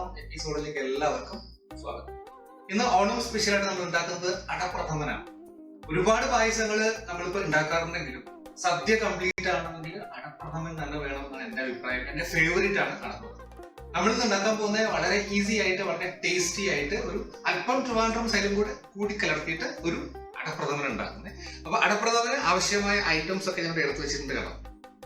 എപ്പിസോഡിലേക്ക് എല്ലാവർക്കും സ്വാഗതം. ഇന്ന് ഓണം സ്പെഷ്യൽ ആയിട്ട് നമ്മൾ ഉണ്ടാക്കുന്നത് അടപ്രഥമനാണ്. ഒരുപാട് പായസങ്ങൾ നമ്മളിപ്പോ ഉണ്ടാക്കാറുണ്ടെങ്കിലും സദ്യ കംപ്ലീറ്റ് ആണെങ്കിൽ അടപ്രഥമൻ തന്നെ വേണമെന്നാണ് എന്റെ അഭിപ്രായം. എന്റെ ഫേവറേറ്റ് ആണ് അടപ്രഥമൻ. നമ്മളിന്ന് ഉണ്ടാക്കാൻ പോകുന്നത് വളരെ ഈസി ആയിട്ട് വളരെ ടേസ്റ്റി ആയിട്ട് ഒരു അല്പം ട്രിവാൻഡ്രം സൈലും കൂടെ കൂടി കലർത്തിയിട്ട് ഒരു അടപ്രഥമൻ ഉണ്ടാക്കുന്നത്. അപ്പൊ അടപ്രഥമന് ആവശ്യമായ ഐറ്റംസ് ഒക്കെ ഞാൻ എടുത്തു വെച്ചിട്ടുണ്ട് കേട്ടോ.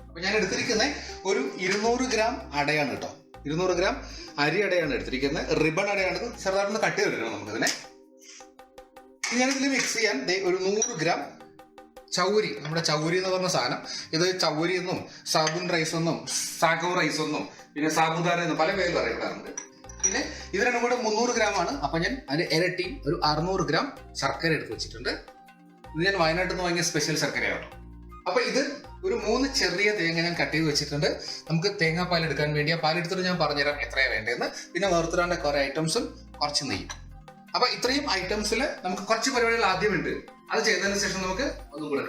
അപ്പൊ ഞാൻ എടുത്തിരിക്കുന്നത് ഒരു ഇരുന്നൂറ് ഗ്രാം അടയാണ് കേട്ടോ. ഇരുന്നൂറ് ഗ്രാം അരി അടയാണ് എടുത്തിരിക്കുന്നത്. റിബൺ അടയാണ് ചെറുതായിട്ടൊന്ന് കട്ട് ചെയ്തെടുക്കണം നമുക്കതിനെ. ഞാനിതിൽ മിക്സ് ചെയ്യാൻ ഒരു നൂറ് ഗ്രാം ചൗരി നമ്മുടെ ചൗരി എന്ന് പറഞ്ഞ സാധനം. ഇത് ചൗരി എന്നും സാബുൻ റൈസ് എന്നും സാഗോ റൈസ് എന്നും പിന്നെ സാബുദാന എന്നും പല പേരും അറിയപ്പെടാറുണ്ട്. പിന്നെ ഇത് രണ്ടും കൂടെ മുന്നൂറ് ഗ്രാം ആണ്. അപ്പൊ ഞാൻ അതിന്റെ ഇരട്ടി ഒരു അറുന്നൂറ് ഗ്രാം ശർക്കര എടുത്ത് വെച്ചിട്ടുണ്ട്. ഇത് ഞാൻ വയനാട്ടിൽ നിന്ന് വാങ്ങിയ സ്പെഷ്യൽ ശർക്കരയാണ്. അപ്പൊ ഇത് ഒരു മൂന്ന് ചെറിയ തേങ്ങ ഞാൻ കട്ട് ചെയ്ത് വെച്ചിട്ടുണ്ട്. നമുക്ക് തേങ്ങാപ്പാൽ എടുക്കാൻ വേണ്ടി ആ പാലെടുത്തിട്ട് ഞാൻ പറഞ്ഞുതരാം എത്രയാണ് വേണ്ടതെന്ന്. പിന്നെ വേർത്തിടാണ്ട കുറെ ഐറ്റംസും കുറച്ച് നെയ്യും. അപ്പൊ ഇത്രയും ഐറ്റംസിൽ നമുക്ക് കുറച്ച് പരിപാടികൾ ആദ്യമുണ്ട്. അത് ചെയ്തതിന് ശേഷം നമുക്ക് ഒന്നും കൂടെ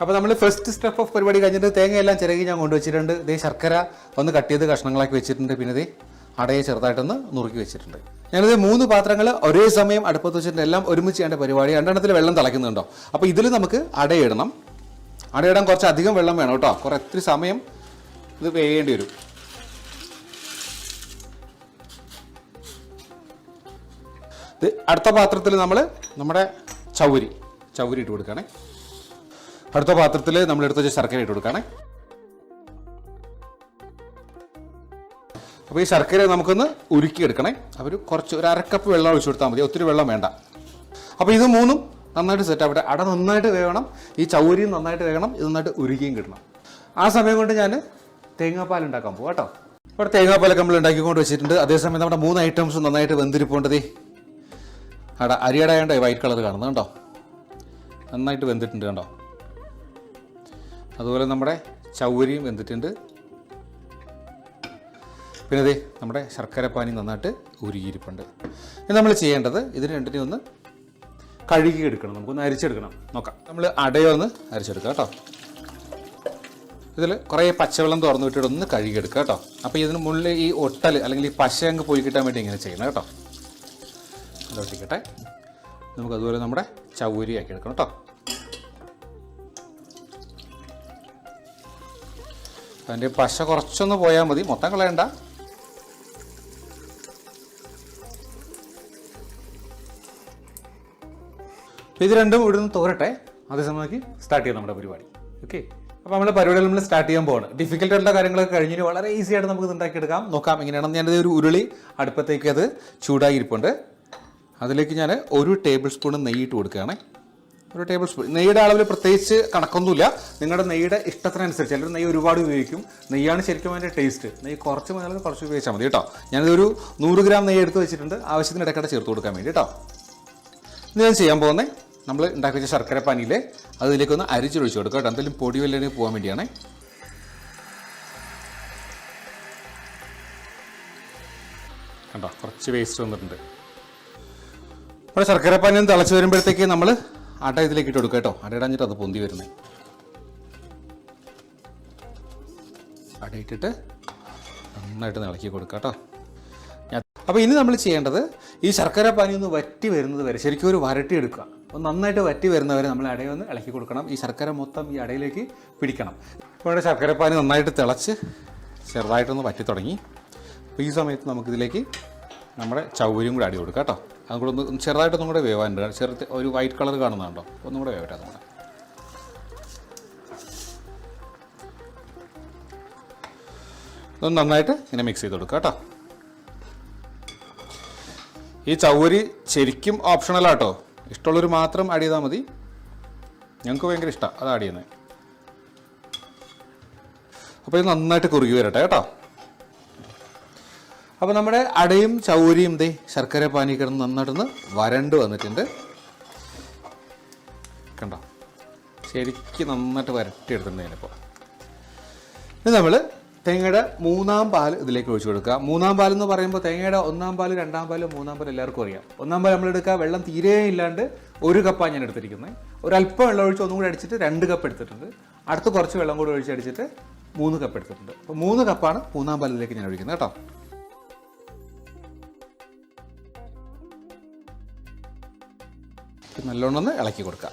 അപ്പോൾ നമ്മൾ ഫസ്റ്റ് സ്റ്റെപ്പ് ഓഫ് പരിപാടി കഴിഞ്ഞിട്ട് തേങ്ങയെല്ലാം ചിരകി ഞാൻ കൊണ്ടുവച്ചിട്ടുണ്ട്. ഇതേ ശർക്കര ഒന്ന് കട്ട് ചെയ്ത് കഷ്ണങ്ങളാക്കി വെച്ചിട്ടുണ്ട്. പിന്നെ ഇതേ അടയെ ചെറുതായിട്ടൊന്ന് നുറുക്കി വെച്ചിട്ടുണ്ട്. ഞാനിത് മൂന്ന് പാത്രങ്ങൾ ഒരേ സമയം അടുപ്പത്ത് വെച്ചിട്ടുണ്ട്. എല്ലാം ഒരുമിച്ച് ചെയ്യേണ്ട പരിപാടി. രണ്ടെണ്ണത്തിൽ വെള്ളം തിളയ്ക്കുന്നുണ്ടോ? അപ്പോൾ ഇതിൽ നമുക്ക് അടയിടണം. അടയിടാൻ കുറച്ച് അധികം വെള്ളം വേണം കേട്ടോ. കുറേ ഒത്തിരി സമയം ഇത് വേയേണ്ടി വരും. അടുത്ത പാത്രത്തിൽ നമ്മൾ നമ്മുടെ ചൗരി ചൗരി ഇട്ട് കൊടുക്കുകയാണേ. അടുത്ത പാത്രത്തിൽ നമ്മൾ എടുത്ത് വെച്ച ശർക്കര ഇട്ട് കൊടുക്കുകയാണേ അപ്പോൾ ഈ ശർക്കര നമുക്കൊന്ന് ഉരുക്കിയെടുക്കണേ. അപ്പോൾ കുറച്ച് ഒരു അരക്കപ്പ് വെള്ളം ഒഴിച്ചു കൊടുത്താൽ മതി. ഒത്തിരി വെള്ളം വേണ്ട. അപ്പോൾ ഇത് മൂന്നും നന്നായിട്ട് സെറ്റ് ആവട്ടെ. അട നന്നായിട്ട് വേകണം ഈ ചൗരിയും നന്നായിട്ട് വേകണം ഇത് നന്നായിട്ട് ഉരുക്കിയും കിട്ടണം. ആ സമയം കൊണ്ട് ഞാൻ തേങ്ങാപ്പാൽ ഉണ്ടാക്കാൻ പോകും കേട്ടോ ഇവിടെ തേങ്ങാപ്പാലൊക്കെ നമ്മൾ ഉണ്ടാക്കിക്കൊണ്ട് വെച്ചിട്ടുണ്ട്. അതേസമയം നമ്മുടെ മൂന്ന് ഐറ്റംസ് നന്നായിട്ട് വെന്തിരിപ്പോണ്ടതേ അട അരിയടയാണ്ട് വൈറ്റ് കളർ കാണുന്നത് കണ്ടോ? നന്നായിട്ട് വെന്തിട്ടുണ്ട് കണ്ടോ? അതുപോലെ നമ്മുടെ ചൗരിയും വെന്തിട്ടുണ്ട്. പിന്നെ ദേ നമ്മുടെ ശർക്കരപ്പാനി നന്നായിട്ട് ഉരുകിയിരിപ്പുണ്ട്. ഇനി നമ്മൾ ചെയ്യേണ്ടത് ഇതിന് രണ്ടിനെയും ഒന്ന് കഴുകി എടുക്കണം നമുക്കൊന്ന് അരിച്ചെടുക്കണം. നോക്കാം. നമ്മൾ അടയൊന്ന് അരിച്ചെടുക്കാം കേട്ടോ. ഇതിൽ കുറേ പച്ചവെള്ളം തുറന്നു വിട്ടിട്ട് ഒന്ന് കഴുകിയെടുക്കുക കേട്ടോ. അപ്പോൾ ഇതിന് മുകളിൽ ഈ ഒട്ടൽ അല്ലെങ്കിൽ ഈ പശ അങ്ങ് പോയി കിട്ടാൻ വേണ്ടി ഇങ്ങനെ ചെയ്യണം കേട്ടോ. അതോട്ടിക്കട്ടെ. നമുക്ക് അതുപോലെ നമ്മുടെ ചൗരി ആക്കി എടുക്കണം കേട്ടോ. അതിന്റെ പശ കുറച്ചൊന്ന് പോയാൽ മതി. മൊത്തം കളയണ്ട. ഇത് രണ്ടും ഇവിടുന്ന് തോരട്ടെ. അതേസമയത്ത് സ്റ്റാർട്ട് ചെയ്യാം നമ്മുടെ പരിപാടി. ഓക്കെ അപ്പോൾ നമ്മുടെ പരിപാടികൾ നമ്മൾ സ്റ്റാർട്ട് ചെയ്യാൻ പോവാണ്. ഡിഫിക്കൽട്ട് ആയിട്ടുള്ള കാര്യങ്ങളൊക്കെ കഴിഞ്ഞിട്ട് വളരെ ഈസി ആയിട്ട് നമുക്ക് ഉണ്ടാക്കിയെടുക്കാം. നോക്കാം എങ്ങനെയാണെന്ന് ഞാനത് ഒരു ഉരുളി അടുപ്പത്തേക്ക് അത് ചൂടായി ഇരിപ്പുണ്ട് അതിലേക്ക് ഞാൻ ഒരു ടേബിൾ സ്പൂൺ നെയ്യിട്ട് കൊടുക്കുകയാണ്. ഒരു ടേബിൾ സ്പൂൺ നെയ്യുടെ അളവിൽ പ്രത്യേകിച്ച് കണക്കൊന്നുമില്ല. നിങ്ങളുടെ നെയ്യുടെ ഇഷ്ടത്തിനനുസരിച്ച് അല്ലെങ്കിൽ നെയ്യ് ഒരുപാട് ഉപയോഗിക്കും. നെയ്യാണ് ശരിക്കും അതിന്റെ ടേസ്റ്റ് നെയ്യ് കുറച്ച് മതി കുറച്ച് ഉപയോഗിച്ചാൽ മതി കേട്ടോ. ഞാനിതൊരു നൂറ് ഗ്രാം നെയ്യ് എടുത്ത് വെച്ചിട്ടുണ്ട്. ആവശ്യത്തിന് ഇടയ്ക്കിടെ ചേർത്ത് കൊടുക്കാൻ വേണ്ടി കേട്ടോ. ഇന്ന് ഞാൻ ചെയ്യാൻ പോകുന്നത് നമ്മൾ ഉണ്ടാക്കി വെച്ച ശർക്കര പാനിയിൽ അതിലേക്ക് ഒന്ന് അരിച്ചൊഴിച്ച് കൊടുക്കുക കേട്ടോ. എന്തെങ്കിലും പൊടി വല്ലതിന് പോകാൻ വേണ്ടിയാണ്. കണ്ടോ കുറച്ച് വേസ്റ്റ് വന്നിട്ടുണ്ട്. നമ്മുടെ ശർക്കര പാനി ഒന്ന് തിളച്ച് വരുമ്പോഴത്തേക്ക് നമ്മൾ അട ഇതിലേക്ക് ഇട്ട് കൊടുക്കുക കേട്ടോ. അട ഇടഞ്ഞിട്ട് അത് പൊന്തി വരുന്നത് അട ഇട്ടിട്ട് നന്നായിട്ട് ഇളക്കി കൊടുക്കുക കേട്ടോ. അപ്പോൾ ഇനി നമ്മൾ ചെയ്യേണ്ടത് ഈ ശർക്കര പാനി ഒന്ന് വറ്റി വരുന്നത് വരെ ശരിക്കും ഒരു വരട്ടി എടുക്കുക. അപ്പോൾ നന്നായിട്ട് വറ്റി വരുന്നവരെ നമ്മൾ അടയൊന്ന് ഇളക്കി കൊടുക്കണം. ഈ ശർക്കര മൊത്തം ഈ അടയിലേക്ക് പിടിക്കണം. ഇവിടെ ശർക്കര പാനി നന്നായിട്ട് തിളച്ച് ചെറുതായിട്ടൊന്ന് വറ്റി തുടങ്ങി. അപ്പോൾ ഈ സമയത്ത് നമുക്കിതിലേക്ക് നമ്മുടെ ചൗരിയും കൂടി അടി കൊടുക്കാം കേട്ടോ. അതും കൂടെ ഒന്ന് ചെറുതായിട്ടൊന്നും കൂടെ വേവാനുണ്ട് ചെറുത്ത് ഒരു വൈറ്റ് കളർ കാണുന്നുണ്ടോ ഒന്നും കൂടെ വേവട്ടെ അതും കൂടെ. ഇതൊന്ന് നന്നായിട്ട് ഇങ്ങനെ മിക്സ് ചെയ്ത് കൊടുക്കുക കേട്ടോ. ഈ ചൗരി ശരിക്കും ഓപ്ഷണലാട്ടോ ഇഷ്ടമുള്ളവർ മാത്രം ആഡ് ചെയ്താൽ മതി. ഞങ്ങൾക്ക് ഭയങ്കര ഇഷ്ടമാണ് അത് ആഡ് ചെയ്യുന്നത് അപ്പോൾ ഇത് നന്നായിട്ട് കുറുകി വരട്ടെ കേട്ടോ. അപ്പോൾ നമ്മുടെ അടയും ചൗരിയും ദേ ശർക്കര പാനി കിടന്ന് നന്നായിട്ടൊന്ന് വരണ്ട് വന്നിട്ടുണ്ട്. കണ്ടോ? ശരിക്കും നന്നായിട്ട് വരട്ടിയെടുത്തിട്ടുണ്ട് ഞാനിപ്പോൾ ഇത് നമ്മൾ തേങ്ങയുടെ മൂന്നാം പാൽ ഇതിലേക്ക് ഒഴിച്ചു കൊടുക്കുക. മൂന്നാം പാൽ എന്ന് പറയുമ്പോൾ തേങ്ങയുടെ ഒന്നാം പാൽ രണ്ടാം പാൽ മൂന്നാം പാൽ എല്ലാവർക്കും അറിയാം. ഒന്നാം പാൽ നമ്മളെടുക്കുക വെള്ളം തീരെ ഇല്ലാണ്ട് ഒരു കപ്പാണ് ഞാൻ എടുത്തിരിക്കുന്നത്. ഒരല്പം വെള്ളം ഒഴിച്ച് ഒന്നും കൂടി അടിച്ചിട്ട് രണ്ട് കപ്പ് എടുത്തിട്ടുണ്ട്. അടുത്ത് കുറച്ച് വെള്ളം കൂടി ഒഴിച്ച് അടിച്ചിട്ട് മൂന്ന് കപ്പ് എടുത്തിട്ടുണ്ട്. അപ്പോൾ മൂന്ന് കപ്പാണ് മൂന്നാം പാലിലേക്ക് ഞാൻ ഒഴിക്കുന്നത് കേട്ടോ. നല്ലോണം ഒന്ന് ഇളക്കി കൊടുക്കുക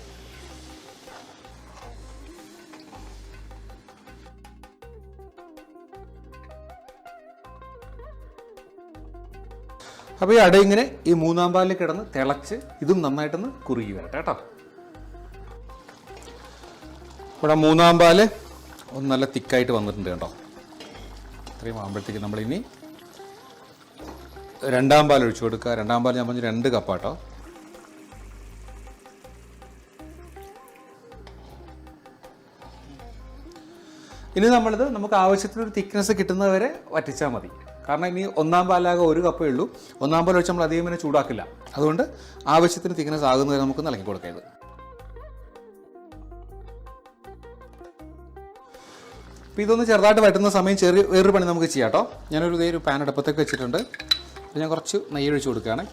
അപ്പോൾ ഈ അട ഇങ്ങനെ ഈ മൂന്നാം പാലിൽ കിടന്ന് തിളച്ച് ഇതും നന്നായിട്ടൊന്ന് കുറുകി വരട്ടെ കേട്ടോ. ഇവിടെ മൂന്നാം പാൽ ഒന്ന് നല്ല തിക്കായിട്ട് വന്നിട്ടുണ്ട് കേട്ടോ. ഇത്രയും ആകുമ്പോഴത്തേക്ക് നമ്മളിനി രണ്ടാം പാൽ ഒഴിച്ചു കൊടുക്കുക. രണ്ടാം പാൽ ഞാൻ പറഞ്ഞു രണ്ട് കപ്പാട്ടോ ഇനി നമ്മളിത് നമുക്ക് ആവശ്യത്തിനൊരു തിക്നെസ് കിട്ടുന്നവരെ വറ്റിച്ചാൽ മതി. കാരണം ഇനി ഒന്നാം പാലാകെ ഒരു കപ്പേ ഉള്ളൂ. ഒന്നാം പാൽ വെച്ച് നമ്മൾ അധികം ഇങ്ങനെ ചൂടാക്കില്ല. അതുകൊണ്ട് ആവശ്യത്തിന് തിക്നെസ് ആകുന്നവരെ നമുക്ക് നൽകി കൊടുക്കരുത്. അപ്പോൾ ഇതൊന്ന് ചെറുതായിട്ട് വറ്റുന്ന സമയം ചെറിയ വേറൊരു പണി നമുക്ക് ചെയ്യാം കേട്ടോ. ഞാനൊരു ഇതേ ഒരു പാൻ അടുപ്പത്തേക്ക് വെച്ചിട്ടുണ്ട്. ഞാൻ കുറച്ച് നെയ്യ് ഒഴിച്ച് കൊടുക്കുകയാണ്.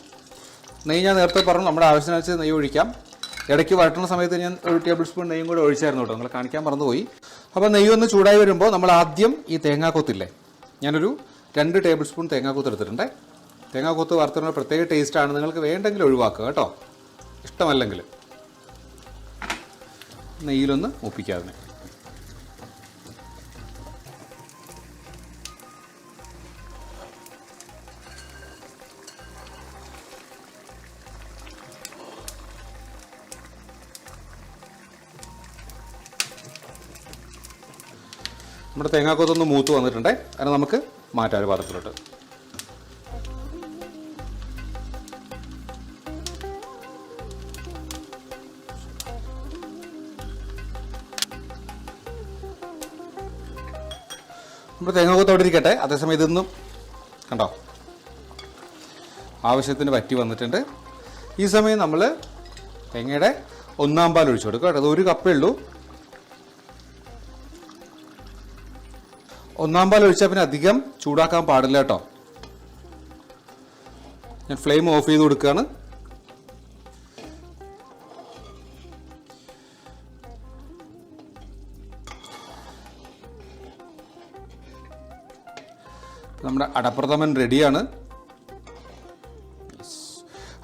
നെയ്യ് ഞാൻ നേരത്തെ പറഞ്ഞു നമ്മുടെ ആവശ്യത്തിനനുസരിച്ച് നെയ്യ് ഒഴിക്കാം. ഇടയ്ക്ക് വഴറ്റുന്ന സമയത്ത് ഞാൻ ഒരു ടേബിൾ സ്പൂൺ നെയ്യും കൂടെ ഒഴിച്ചായിരുന്നു കേട്ടോ. നിങ്ങൾ കാണിക്കാൻ മറന്നുപോയി. അപ്പോൾ നെയ്യ് ഒന്ന് ചൂടായി വരുമ്പോൾ നമ്മൾ ആദ്യം ഈ തേങ്ങാക്കൊത്തില്ലേ ഞാനൊരു രണ്ട് ടേബിൾ സ്പൂൺ തേങ്ങാക്കൊത്ത് എടുത്തിട്ടുണ്ട്. തേങ്ങാക്കൊത്ത് വറുത്തുന്ന പ്രത്യേക ടേസ്റ്റാണ് നിങ്ങൾക്ക് വേണ്ടെങ്കിൽ ഒഴിവാക്കുക കേട്ടോ. ഇഷ്ടമല്ലെങ്കിൽ. നെയ്യിലൊന്ന് ഒപ്പിക്കാതിനെ നമ്മുടെ തേങ്ങാക്കൊത്തൊന്ന് മൂത്ത് വന്നിട്ടുണ്ടേ. അതിനെ നമുക്ക് മാറ്റാം ഒരു പാത്രത്തിലോട്ട്. നമ്മുടെ തേങ്ങാക്കൊത്ത് അവിടെ ഇരിക്കട്ടെ. അതേസമയം ഇതൊന്നും കണ്ടോ? ആവശ്യത്തിന് വറ്റി വന്നിട്ടുണ്ട്. ഈ സമയം നമ്മൾ തേങ്ങയുടെ ഒന്നാം പാൽ ഒഴിച്ചു കൊടുക്കുക. കേട്ടോ അത് ഒരു കപ്പേ ഉള്ളൂ. ഒന്നാം പാൽ ഒഴിച്ചാൽ പിന്നെ അധികം ചൂടാക്കാൻ പാടില്ല കേട്ടോ. ഞാൻ ഫ്ലെയിം ഓഫ് ചെയ്ത് കൊടുക്കുകയാണ് നമ്മുടെ അടപ്രഥമൻ റെഡിയാണ്.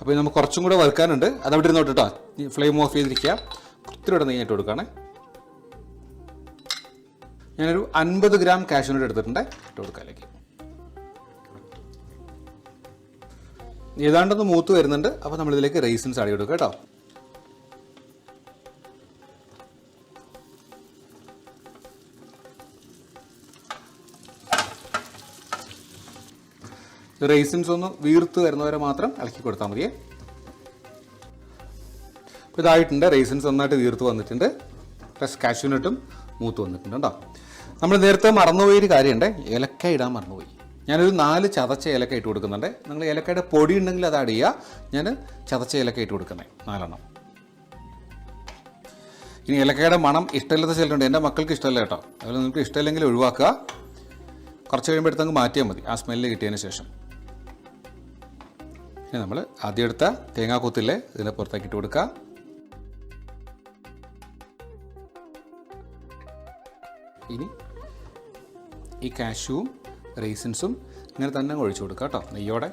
അപ്പോൾ നമുക്ക് കുറച്ചും കൂടെ വറുക്കാനുണ്ട് അത് അവിടെ ഇരുന്നോട്ട് കേട്ടോ ഫ്ലെയിം ഓഫ് ചെയ്തിരിക്കുക. ഒത്തിരി ഇവിടെ നെയ്യായിട്ട് കൊടുക്കുകയാണേ. ഞാനൊരു അൻപത് ഗ്രാം കാഷ്യൂനട്ട് എടുത്തിട്ടുണ്ട്. ഇട്ട് കൊടുക്കാലേക്ക്. ഏതാണ്ടൊന്ന് മൂത്ത് വരുന്നുണ്ട്. അപ്പോൾ നമ്മളിതിലേക്ക് റൈസിൻസ് ആടി കൊടുക്കുക കേട്ടോ. റൈസിൻസ് ഒന്ന് വീർത്ത് വരുന്നവരെ മാത്രം ഇളക്കി കൊടുത്താൽ മതിയേ. ഇതായിട്ടുണ്ട്. റൈസിൻസ് നന്നായിട്ട് വീർത്ത് വന്നിട്ടുണ്ട്. പ്ലസ് കാഷ്യൂനട്ടും മൂത്ത് വന്നിട്ടുണ്ട് കേട്ടോ. നമ്മൾ നേരത്തെ മറന്നുപോയൊരു കാര്യമുണ്ട്. ഏലക്ക ഇടാൻ മറന്നുപോയി. ഞാനൊരു നാല് ചതച്ച ഏലക്ക ഇട്ട് കൊടുക്കുന്നുണ്ട്. നിങ്ങൾ ഏലക്കയുടെ പൊടി ഉണ്ടെങ്കിൽ അത് ആഡ് ഞാൻ ചതച്ച ഏലക്ക ഇട്ട് കൊടുക്കുന്നത് നാലെണ്ണം. ഇനി ഏലക്കയുടെ മണം ഇഷ്ടമില്ലാത്ത ചിലരുണ്ട്. എന്റെ മക്കൾക്ക് ഇഷ്ടമല്ല കേട്ടോ. അതുപോലെ നിങ്ങൾക്ക് ഇഷ്ടമില്ലെങ്കിൽ ഒഴിവാക്കുക. കുറച്ച് കഴിയുമ്പോൾ മാറ്റിയാൽ മതി. ആ സ്മെല്ല് കിട്ടിയതിന് ശേഷം. ഇനി നമ്മൾ ആദ്യം എടുത്ത തേങ്ങാക്കൊത്തില്ലേ ഇതിനെ പുറത്തേക്ക് ഇട്ട് കൊടുക്കുക. ഇനി ഈ കാഷ്യൂവും റേസിൻസും ഇങ്ങനെ തന്നെ ഒഴിച്ചു കൊടുക്കുക കേട്ടോ നെയ്യോടെ.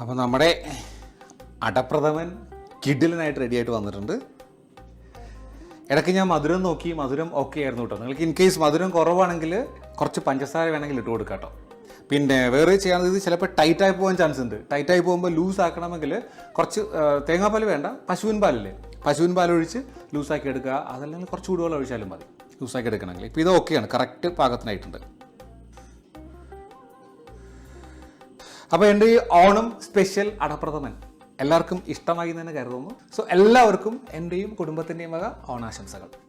അപ്പോൾ നമ്മുടെ അടപ്രഥമൻ കിഡിലിനായിട്ട് റെഡിയായിട്ട് വന്നിട്ടുണ്ട്. ഇടയ്ക്ക് ഞാൻ മധുരം നോക്കി മധുരം ഓക്കെ ആയിരുന്നു കേട്ടോ. നിങ്ങൾക്ക് ഇൻ കേസ് മധുരം കുറവാണെങ്കിൽ കുറച്ച് പഞ്ചസാര വേണമെങ്കിൽ ഇട്ട് കൊടുക്കാം കേട്ടോ. പിന്നെ വേറെ ചെയ്യാവുന്നത് ചിലപ്പോൾ ടൈറ്റായി പോകാൻ ചാൻസ് ഉണ്ട്. ടൈറ്റായി പോകുമ്പോൾ ലൂസ് ആക്കണമെങ്കിൽ കുറച്ച് തേങ്ങാപ്പാൽ വേണ്ട. പശുവിൻ പാലില്ലേ? പശുവിൻ പാൽ ഒഴിച്ച് ലൂസാക്കി എടുക്കുക. അതല്ലെങ്കിൽ കുറച്ച് ചൂടുവെള്ളം ഒഴിച്ചാലും മതി. ലൂസാക്കി എടുക്കണമെങ്കിൽ. ഇപ്പോൾ ഇത് ഓക്കെയാണ് കറക്റ്റ് പാകത്തിനായിട്ടുണ്ട്. അപ്പോൾ എന്റെ ഈ ഓണം സ്പെഷ്യൽ അടപ്രഥമൻ എല്ലാവർക്കും ഇഷ്ടമായി എന്ന് തന്നെ കരുതുന്നു. സോ എല്ലാവർക്കും എന്റെയും കുടുംബത്തിന്റെയും വക ഓണാശംസകൾ.